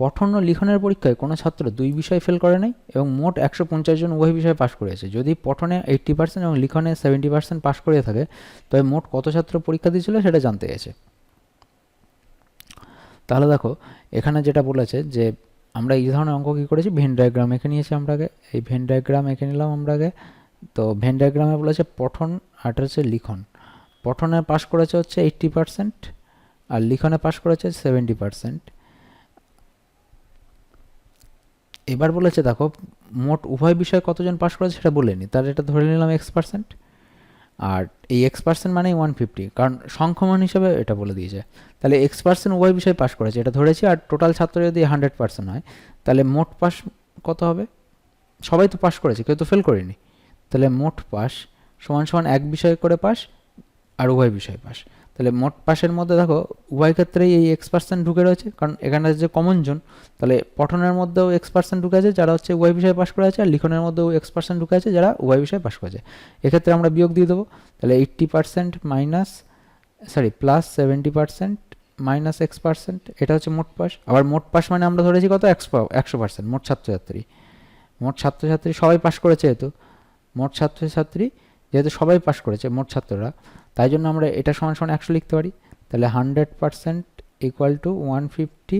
পঠন ও লিখনের পরীক্ষায় কোনো ছাত্র দুই বিষয় ফেল করে নাই এবং মোট একশো পঞ্চাশ জন উভয় বিষয়ে পাশ করেছে। যদি পঠনে এইট্টি পার্সেন্ট এবং লিখনে সেভেন্টি পার্সেন্ট পাশ করে থাকে, তবে মোট কত ছাত্র পরীক্ষা দিয়েছিল সেটা জানতে গেছে তাহলে দেখো, এখানে যেটা বলেছে যে আমরা এই ধরনের অঙ্ক কী করেছি? ভেন ডায়াগ্রাম এঁকে নিয়েছি আমরা আগে। এই ভেন ডায়াগ্রাম এঁকে নিলাম আমরা আগে। তো ভেন ডায়াগ্রামে বলেছে পঠন আর হচ্ছে লিখন। পঠনে পাশ করেছে হচ্ছে এইট্টি পার্সেন্ট আর লিখনে পাশ করেছে সেভেন্টি পার্সেন্ট এবার বলেছে, দেখো, মোট উভয় বিষয়ে কতজন পাশ করেছে সেটা বলেনি। তাহলে এটা ধরে নিলাম এক্স পার্সেন্ট আর এই এক্স পার্সেন্ট মানেই ওয়ান ফিফটি কারণ সংখ্যমান হিসাবে এটা বলে দিয়েছে। তাহলে এক্স পার্সেন্ট উভয় বিষয়ে পাশ করেছে, এটা ধরেছি আর টোটাল ছাত্র যদি হান্ড্রেড পার্সেন্ট হয়, তাহলে মোট পাস কত হবে? সবাই তো পাশ করেছে, কেউ তো ফেল করেনি। তাহলে মোট পাস সমান সমান এক বিষয় করে পাস আর উভয় বিষয় পাস তাহলে মোট পাশের মধ্যে দেখো, উভয় ক্ষেত্রেই এই এক্স পার্সেন্ট ঢুকে রয়েছে, কারণ এখানে যে কমন জন তাহলে পঠনের মধ্যেও এক্স পার্সেন্ট ঢুকে আছে, যারা হচ্ছে উভয় বিষয়ে পাশ করে আছে, আর লিখনের মধ্যেও এক্স পার্সেন্ট ঢুকে আছে, যারা উভয় বিষয়ে পাশ করেছে। এক্ষেত্রে আমরা বিয়োগ দিয়ে দেবো, তাহলে eighty percent minus sorry plus seventy percent minus X percent এটা হচ্ছে মোট পাস আবার মোট পাস মানে আমরা ধরেছি কত? একশো একশো পার্সেন্ট মোট ছাত্রছাত্রী। মোট ছাত্রছাত্রী সবাই পাশ করেছে যেহেতু, মোট ছাত্রছাত্রী যেহেতু সবাই পাশ করেছে, মোট ছাত্ররা, তাই জন্য আমরা এটা সমান সমান একশো লিখতে পারি। তাহলে hundred percent equal to one fifty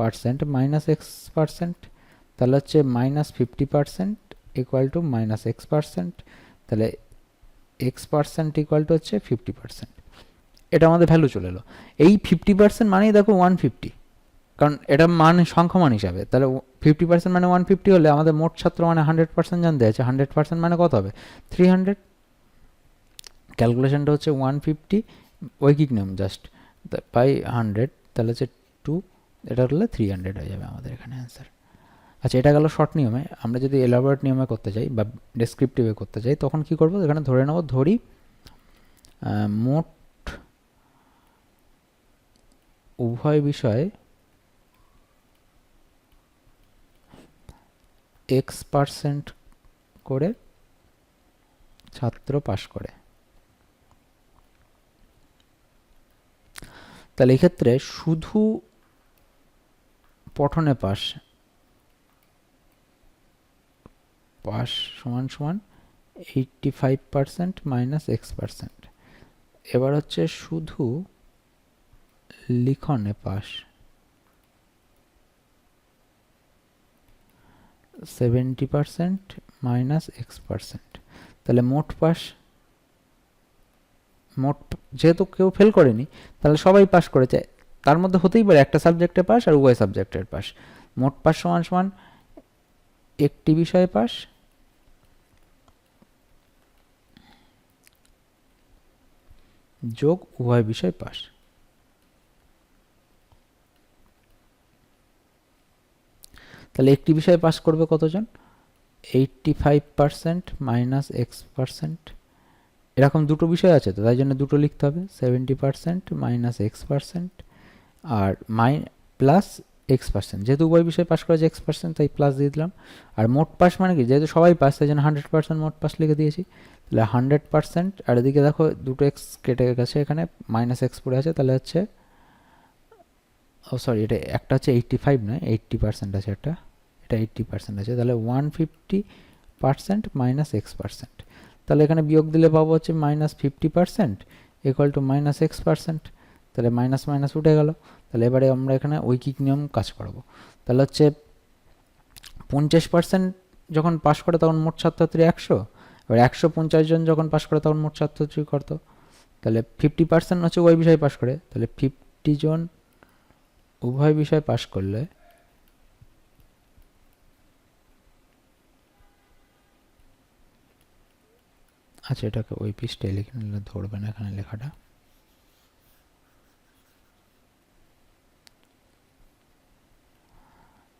percent minus X percent তাহলে হচ্ছে minus fifty percent equal to minus X percent তাহলে এক্স পার্সেন্ট ইকুয়াল টু হচ্ছে ফিফটি পার্সেন্ট এটা আমাদের ভ্যালু চলে এলো। এই ফিফটি পার্সেন্ট মানেই দেখো ওয়ান ফিফটি কারণ এটা মান সংখ্যমান হিসাবে। তাহলে ফিফটি পার্সেন্ট মানে ওয়ান ফিফটি হলে আমাদের মোট ছাত্র মানে হান্ড্রেড পার্সেন্ট জানতে আছে হান্ড্রেড পার্সেন্ট মানে কত হবে? থ্রি হান্ড্রেড ক্যালকুলেশনটা হচ্ছে ওয়ান ফিফটি ঐকিক নিয়ম জাস্ট বাই হান্ড্রেড, তাহলে হচ্ছে টু, এটা হলে থ্রি হান্ড্রেড হয়ে যাবে আমাদের এখানে অ্যান্সার আচ্ছা এটা গেল শর্ট নিয়মে, আমরা যদি এলাবোরেট নিয়মে করতে চাই বা ডেসক্রিপটিভে করতে চাই, তখন কি করব? এখানে ধরে নেব, ধরি মোট উভয় বিষয়ে এক্স পার্সেন্ট করে ছাত্র পাশ করে। তাহলে এক্ষেত্রে শুধু পঠনে পাস পাস সমান সমান eighty five percent minus x percent এবার হচ্ছে শুধু লিখনে pass. Seventy percent minus x percent তাহলে মোট পাস মোট যেহেতু কেউ ফেল করেনি, তাহলে সবাই পাস করেছে। তার মধ্যে হতেই পারে একটা সাবজেক্টে পাস আর উভয় সাবজেক্টের পাস মোট পাস সমান সমান একটি বিষয়ে পাস যোগ উভয় বিষয় পাস তাহলে একটি বিষয়ে পাস করবে কতজন? Eighty five percent minus x percent এরকম দুটো বিষয় আছে তো, তাই জন্য দুটো লিখতে হবে seventy percent minus x percent আর মাই প্লাস এক্স পার্সেন্ট যেহেতু উভয় বিষয় পাস করেছে এক্স পার্সেন্ট তাই প্লাস দিয়ে দিলাম। আর মোট পাস মানে কি? যেহেতু সবাই পাস তাই জন্য হান্ড্রেড পার্সেন্ট মোট পাস লিখে দিয়েছি। তাহলে হান্ড্রেড পার্সেন্ট আর এদিকে দেখো দুটো এক্স কেটে গেছে এখানে মাইনাস এক্স পড়ে আছে, তাহলে হচ্ছে, ও সরি এটা একটা হচ্ছে এইট্টি ফাইভ নয় এইট্টি পার্সেন্ট আছে একটা, এটা এইট্টি পার্সেন্ট আছে, তাহলে one fifty percent minus x percent তাহলে এখানে বিয়োগ দিলে পাবো হচ্ছে minus fifty percent equal to minus x percent তাহলে মাইনাস মাইনাস উঠে গেল। তাহলে এবারে আমরা এখানে ঐকিক নিয়ম কাজ করাবো। তাহলে হচ্ছে পঞ্চাশ পার্সেন্ট যখন পাশ করে তখন মোট ছাত্রছাত্রী একশো। এবার একশো পঞ্চাশ জন যখন পাশ করে তখন মোট ছাত্রছাত্রী করতো তাহলে ফিফটি পার্সেন্ট হচ্ছে ওই বিষয়ে পাশ করে। তাহলে ফিফটি জন উভয় বিষয় পাশ করলে আচ্ছা এটাকে ওই পিসটাই লিখে নিলে ধরবে না এখানে লেখাটা।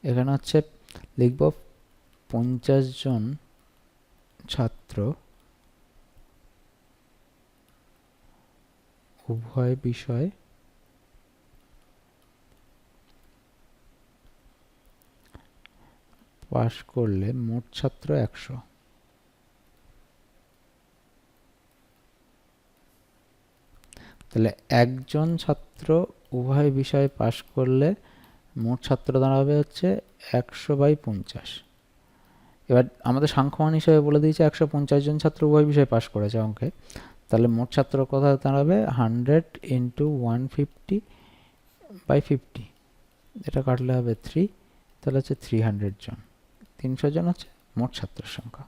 এখানে হচ্ছে লিখব পঞ্চাশ জন ছাত্র উভয় বিষয় পাশ করলে মোট ছাত্র একশো। তাহলে একজন ছাত্র উভয় বিষয়ে পাশ করলে মোট ছাত্র দাঁড়াবে হচ্ছে একশো বাই পঞ্চাশ। এবার আমাদের সাংখ্যমান হিসেবে বলে দিয়েছে একশো পঞ্চাশ জন ছাত্র উভয় বিষয়ে পাশ করেছে অঙ্কে। তাহলে মোট ছাত্র কথা দাঁড়াবে? Hundred into one fifty by fifty. এটা কাটলে হবে থ্রি, তাহলে হচ্ছে থ্রি হান্ড্রেড জন। তিনশো জন হচ্ছে মোট ছাত্রের সংখ্যা।